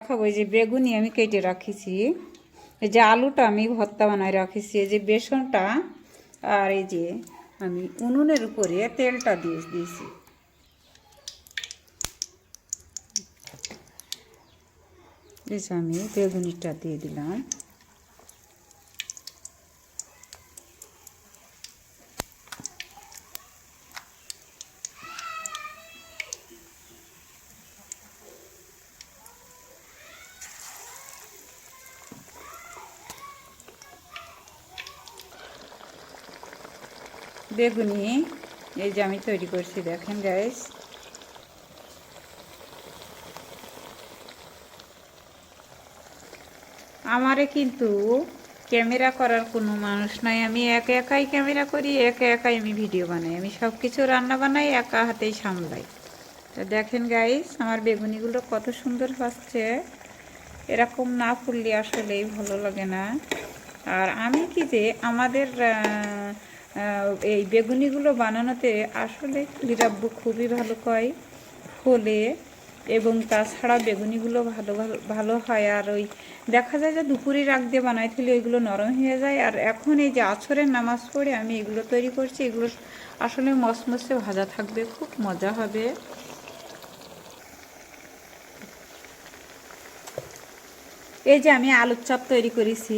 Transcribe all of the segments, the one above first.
দেখাবো এই যে বেগুনি আমি কেটে রাখিছি। এই যে আলুটা আমি ভর্তা বানায় রাখিছি, এই যে বেসনটা আর এই যে আমি উনুনের উপরে তেলটা দিয়ে দিয়েছি। এই যে আমি বেগুনিটা দিয়ে দিলাম। বেগুনি, এই যে আমি তৈরি করছি, দেখেন গাইস আমারে কিন্তু ক্যামেরা করার কোনো মানুষ নাই। আমি একা একাই ক্যামেরা করি, একা একাই আমি ভিডিও বানাই। আমি সব কিছু রান্না বানাই, একা হাতেই সামলাই। তো দেখেন গাইস আমার বেগুনিগুলো কত সুন্দর হচ্ছে। এরকম না ফুললে আসলেই ভালো লাগে না। আর আমি কি যে আমাদের এই বেগুনিগুলো বানানোতে আসলে লিরাব্বু খুবই ভালো কয় ফলে এবং তাছাড়া বেগুনিগুলো ভালো ভালো হয়। আর ওই দেখা যায় যে দুপুরে রাখ দিয়ে বানাই থাকলে ওইগুলো নরম হয়ে যায়। আর এখন এই যে আছরের নামাজ পড়ে আমি এগুলো তৈরি করছি। এগুলো আসলে মসমসে ভাজা থাকবে, খুব মজা হবে। এই যে আমি আলুর চপ তৈরি করেছি।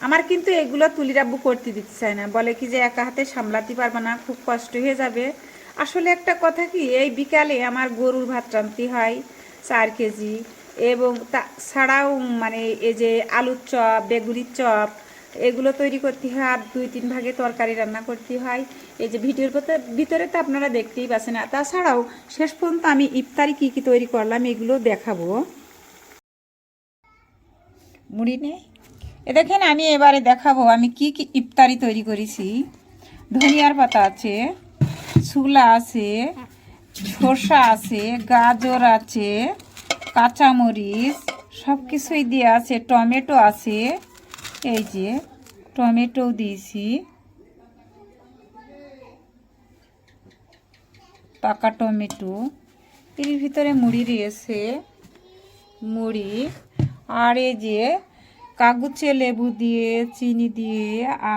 আমার কিন্তু এগুলো তুলি রাব্বু করতে দিতে চায় না। বলে কি যে একা হাতে সামলাতে পারবে না, খুব কষ্ট হয়ে যাবে। আসলে একটা কথা কি, এই বিকালে আমার গরুর ভাত রান্তি হয় চার কেজি এবং তা ছাড়াও মানে এই যে আলুর চপ, বেগুনির চপ, এগুলো তৈরি করতে হয় আর দুই তিন ভাগে তরকারি রান্না করতে হয়। এই যে ভিডিওর ভিতরে- তো আপনারা দেখতেই পাচ্ছেন। আর তাছাড়াও শেষ পর্যন্ত আমি ইফতারি কী কী তৈরি করলাম এগুলো দেখাবো। মুড়ি নেই এ দেখেন, আমি এবারে দেখাবো, আমি কি কি ইফতারি তৈরি করেছি। ধনিয়ার পাতা আছে, ছোলা আছে শসা আছে, গাজর আছে, কাঁচামরিচ সব কিছুই দিয়ে আছে, টমেটো আছে। এই যে, টমেটো দিয়েছি। পাকা টমেটো। এর ভিতরে মুড়ি রয়েছে মুড়ি। আর এই যে কাগুচে লেবু দিয়ে, চিনি দিয়ে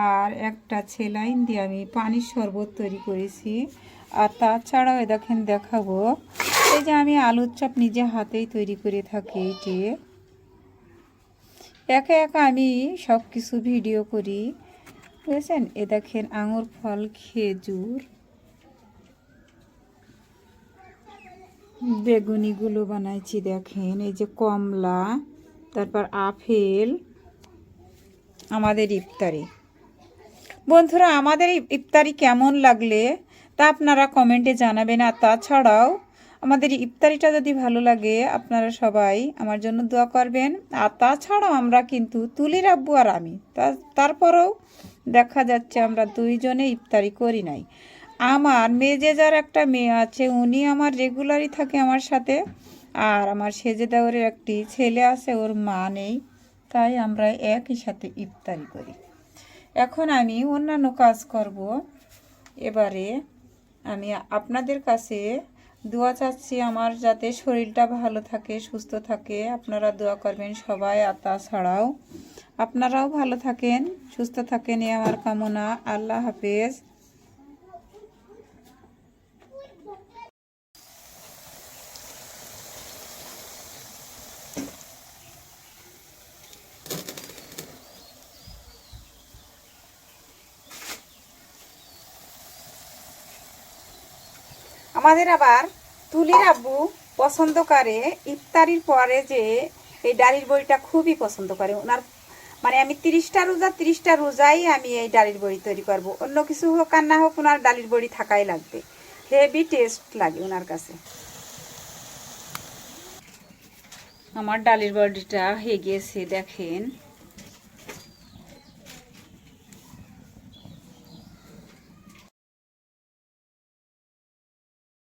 আর একটা ছেলাইন দিয়ে আমি পানির শরবত তৈরি করেছি। আর তাছাড়াও দেখেন দেখাবো, এই যে আমি আলুর চপ নিজে হাতেই তৈরি করে থাকি এটি। একা একা আমি সব কিছু ভিডিও করি। বুঝেছেন? এ দেখেন আঙুর ফল, খেজুর, বেগুনিগুলো বানাইছি দেখেন, এই যে কমলা, তারপর আপেল আমাদের ইফতারি। বন্ধুরা, আমাদের ইফতারি কেমন লাগলে তা আপনারা কমেন্টে জানাবেন। আর তাছাড়াও আমাদের ইফতারিটা যদি ভালো লাগে, আপনারা সবাই আমার জন্য দোয়া করবেন। আর তাছাড়াও আমরা কিন্তু তুলির আব্বু আর আমি তারপরেও দেখা যাচ্ছে আমরা দুইজনে ইফতারি করি নাই। আমার মেজে যার একটা মেয়ে আছে, উনি আমার রেগুলারই থাকে আমার সাথে। আর আমার সেজে দেওয়ারের একটি ছেলে আছে, ওর মা নেই। তাই আমরা একই সাথে ইফতারি করি। এখন আমি অন্যান্য কাজ করব। এবারে আমি আপনাদের কাছে দোয়া চাচ্ছি আমার যাতে শরীরটা ভালো থাকে, সুস্থ থাকে। আপনারা দোয়া করবেন সবাই আর তাছাড়াও আপনারাও ভালো থাকেন, সুস্থ থাকেন। এ আমার কামনা। আল্লাহ হাফেজ। আমাদের আবার তুলির আব্বু পছন্দ করে ইফতারির পরে যে এই ডালির বড়িটা খুবই পছন্দ করে। ওনার মানে আমি তিরিশটা রোজা, তিরিশটা রোজাই আমি এই ডালির বড়ি তৈরি করব। অন্য কিছু হোক আর না হোক, ওনার ডালির বড়ি থাকাই লাগবে। হেভি টেস্ট লাগে ওনার কাছে। আমার ডালির বড়িটা হয়ে গিয়েছে, দেখেন।